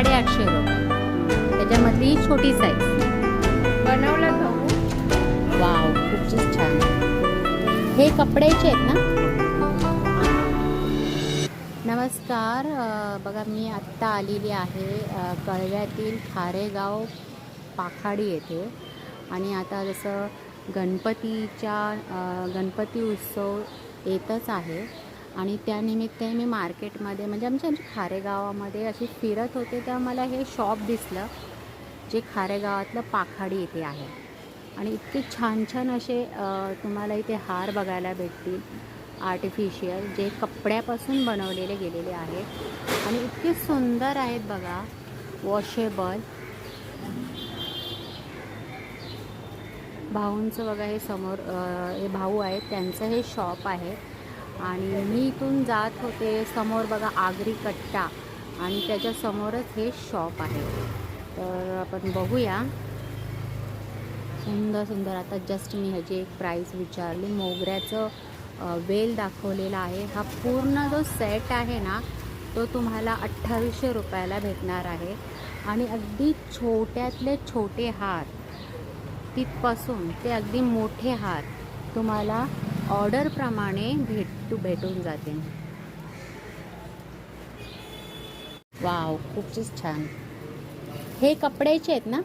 साडेआठशे रुपये. त्याच्यामधली ही छोटी साईज बनवलं गहू वाव खूपच छान. हे कपड्याचे आहेत ना? नमस्कार बघा मी आत्ता आलेली आहे कळव्यातील खारेगाव पाखाडी येथे. आणि आता जसं गणपतीच्या गणपती उत्सव येतच आहे. आणि त्यानिमित्ताने मी मार्केटमध्ये म्हणजे आमच्या आमच्या खारेगावामध्ये अशी फिरत होते तेव्हा मला हे शॉप दिसलं जे खारेगावातलं पाखाडी येथे आहे. आणि इतके छान छान असे तुम्हाला इथे हार बघायला भेटतील आर्टिफिशियल जे कपड्यापासून बनवलेले गेलेले आहेत. आणि इतके सुंदर आहेत बघा वॉशेबल भाऊंचं बघा हे समोर हे भाऊ आहेत त्यांचं हे शॉप आहे. आणि मी इथून जात होते समोर बघा आगरी कट्टा आणि त्याच्यासमोरच हे शॉप आहे. तर आपण बघूया. सुंदर सुंदर. आता जस्ट मी ह्याची एक प्राईस विचारली. मोगऱ्याचं वेल दाखवलेला आहे. हा पूर्ण जो सेट आहे ना तो तुम्हाला अठ्ठावीसशे रुपयाला भेटणार आहे. आणि अगदी छोट्यातले छोटे हार तिथपासून ते अगदी मोठे हार तुम्हाला ऑर्डरप्रमाणे भेट भेटून जाते. वाव खूपच छान. हे कपड्याचे आहेत ना?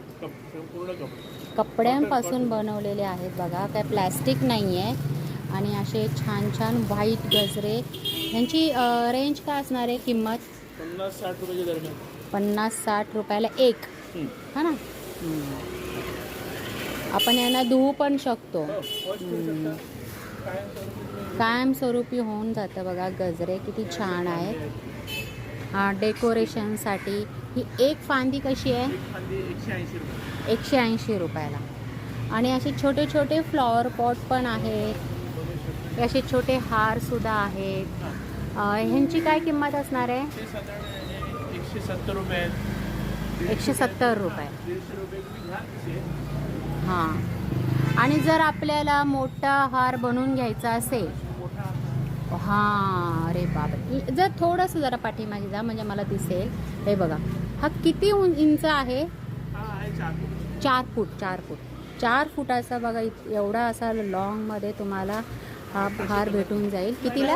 कपड्यांपासून बनवलेले आहेत बघा. काय प्लॅस्टिक नाही आहे आणि असे छान छान व्हाईट गजरे. यांची रेंज काय असणार आहे? किंमत? पन्नास साठ रुपयाच्या दरम्यान. पन्नास साठ रुपयाला एक. हा ना? आपण यांना धुवू पण शकतो. कायमस्वरूपी होऊन जातं बघा. गजरे किती छान आहेत. हा डेकोरेशनसाठी ही एक फांदी कशी आहे? एकशे ऐंशी रुपयाला. आणि असे छोटे छोटे फ्लॉवर पॉट पण आहेत. असे छोटे हार सुद्धा आहेत. ह्यांची काय किंमत असणार आहे? एकशे सत्तर रुपये एकशे सत्तर रुपये. हां. आणि जर आपल्याला मोठा हार बनवून घ्यायचा असेल हां अरे बाबा जर थोडंसं जरा पाठीमागे जा म्हणजे मला दिसेल. हे बघा हा किती इंच आहे? चार फूट. चार फूट चार फूट. चार फुटाचा बघा एवढा असा लॉंगमध्ये तुम्हाला हा हार भेटून जाईल. कितीला?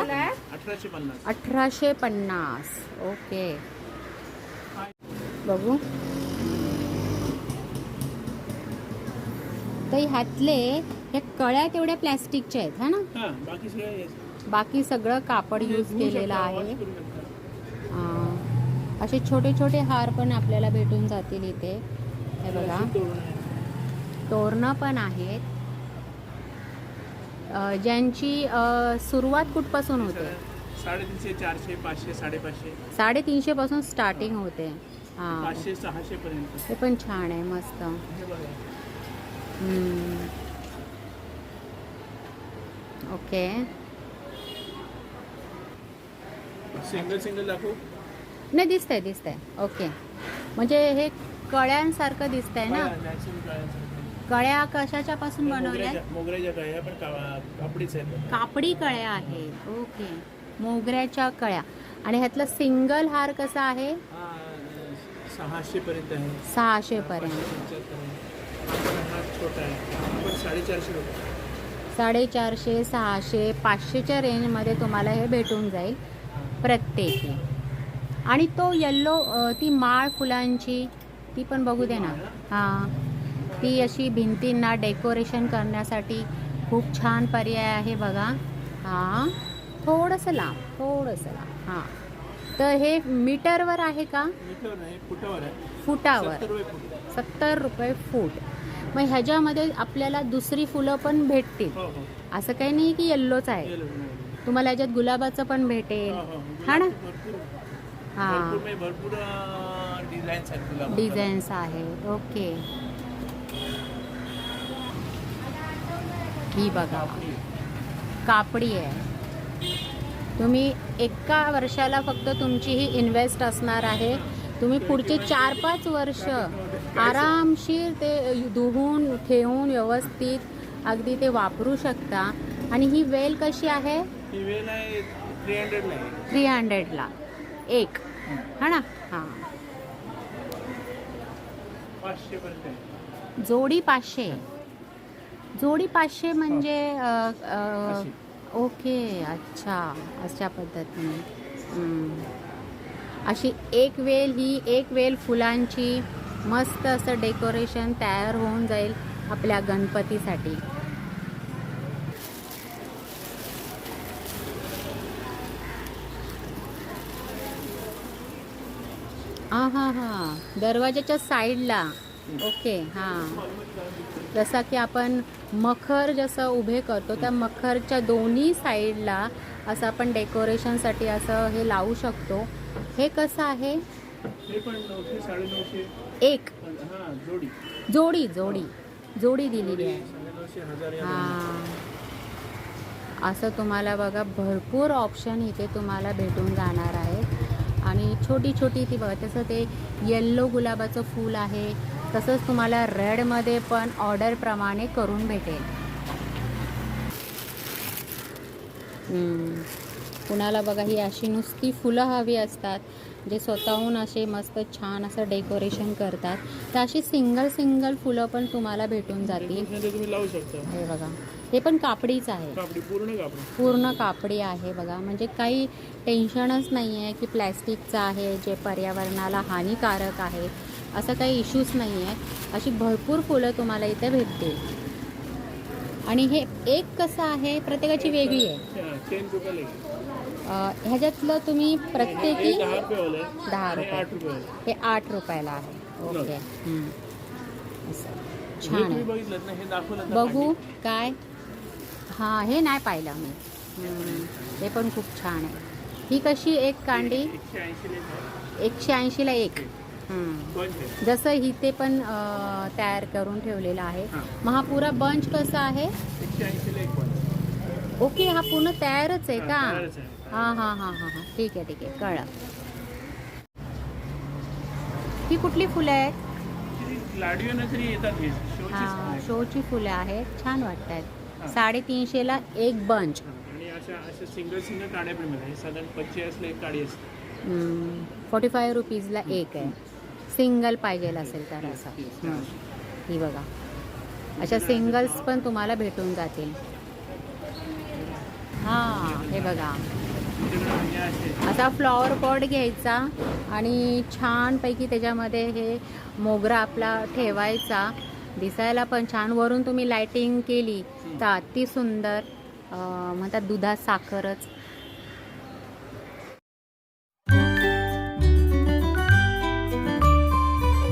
अठराशे पन्नास. ओके. बघू. तर ह्यातले ह्या कळ्या तेवढ्या प्लॅस्टिकच्या आहेत हा ना? हा बाकी सगळं हेच. बाकी सगळं कापड यूज केलेलं आहे. असे छोटे छोटे हार पण आपल्याला भेटून जातील इथे. हे बघा. तोरण पण आहेत. ज्यांची सुरुवात कुठपासून होते? साडेतीनशे चारशे पाचशे साडेपाचशे. साडेतीनशे पासून स्टार्टिंग होते. हां. पाचशे सहाशे पर्यंत. हे पण छान आहे मस्त. हे. ओके. सिंगल सिंगल दाखवू? नाही दिसतंय दिसतंय. ओके. म्हणजे हे कळ्यांसारखं दिसतंय ना. कळ्या कशाच्या पासून बनवल्या मोगऱ्याच्या कळ्या पण कापडीच आहेत. कापडी कळ्या आहेत. ओके. मोगऱ्याच्या कळ्या. आणि ह्यातलं सिंगल हार कसा आहे? सहाशे पर्यंत आहे. सहाशे पर्यंत. हा छोटा आहे पण साडेचारशे रुपये साडेचारशे सहाशे पाचशेच्या रेंजमध्ये तुम्हाला हे भेटून जाईल. प्रत्येकी. आणि तो येल्लो ती माळ फुलांची ती पण बघू दे ना. हां. ती अशी भिंतींना डेकोरेशन करण्यासाठी खूप छान पर्याय आहे बघा. हां. थोडंसं लांब थोडंसं लांब. हां. तर हे मीटरवर आहे का? मीटर नाही फुटावर सत्तर रुपये फूट. मग ह्याच्यामध्ये आपल्याला दुसरी फुलं पण भेटतील. हो हो. असं काही नाही की येल्लोच आहे. तुम्हाला याच्यात गुलाबाचं पण भेटेल. हो, हो. ना? हां. डिझाईन्स आहेत ओके ही बघा. कापडी आहे. तुम्ही एका वर्षाला फक्त तुमची ही इन्व्हेस्ट असणार आहे. तुम्ही पुढचे चार पाच वर्ष आरामशीर ते धुवून ठेवून व्यवस्थित अगदी ते वापरू शकता. आणि ही वेल कशी आहे? ही थ्री हंड्रेडला एक. हा ना? हां. जोडी पाचशे. जोडी पाचशे म्हणजे. ओके अच्छा अशा पद्धतीने. अशी एक वेल ही एक वेल फुलांची मस्त असं डेकोरेशन तयार होऊन जाईल आपल्या गणपतीसाठी. हां हां हां दरवाजाच्या साईडला. ओके हां. जसा की आपण मखर जसं उभे करतो त्या मखरच्या दोन्ही साईडला असं आपण डेकोरेशनसाठी असं हे लावू शकतो. हे कसं आहे? हे एक. जोडी. जोडी जोडी. दिलेली आहे. हां. असं तुम्हाला बघा भरपूर ऑप्शन इथे तुम्हाला भेटून जाणार आहे. आणि छोटी छोटी ती बघा तसं ते येल्लो गुलाबाचं फूल आहे तसंच तुम्हाला रेडमध्ये पण ऑर्डरप्रमाणे करून भेटेल. कुणाला बघा ही अशी नुसती फुलं हवी असतात जे स्वतःहून असे मस्त छान असं डेकोरेशन करतात. तर अशी सिंगल सिंगल फुलं पण तुम्हाला भेटून जातील. हे बघा. हे पण कापडीच आहे. कापडी पूर्ण कापडी. पूर्ण कापडी आहे बघा. म्हणजे काही टेन्शनच नाही आहे की प्लॅस्टिकचं आहे जे पर्यावरणाला हानिकारक आहे. असं काही इश्यूज नाही आहे अशी भरपूर फुलं तुम्हाला इथे भेटतील. आणि हे एक कसं आहे प्रत्येकाची वेगळी आहे. हां, ह्याच्यातलं तुम्ही प्रत्येकी हे दहा रुपये. आठ रुपयाला आहे. हे आठ रुपयाला आहे. ओके. हे छान आहे. हे बघू काय? हां हे नाही पाहिलं मी. हे पण खूप छान आहे. ही कशी एक कांडी? एकशे ऐंशी आहे. एकशे ऐंशीला एक. जसं इथे पण अं, तयार करून ठेवलेला आहे. हां. मग हा पुरा बंच कसा आहे? ओके हा पूर्ण तयारच आहे का? हां. हां हां हां हां हां. ठीक आहे ठीक आहे. कळलं. ही कुठली फुलं आहेत? हे हां. शोची फुलं आहेत. छान वाटत आहेत. हां. साडेतीनशेला एक बंच. सिंगल सिंगल पण हे साधारण असते फोर्टी फाय रुपीजला एक आहे. सिंगल पाहिजे असेल तर असं. ही बघा. अशा सिंगल्स पण तुम्हाला भेटून जातील. हां हे बघा. असा फ्लॉवर पॉट घ्यायचा आणि छानपैकी त्याच्यामध्ये हे मोगरा आपला ठेवायचा. दिसायला पण छान. वरून तुम्ही लाइटिंग केली तर अति सुंदर म्हणतात दुधात साखरच.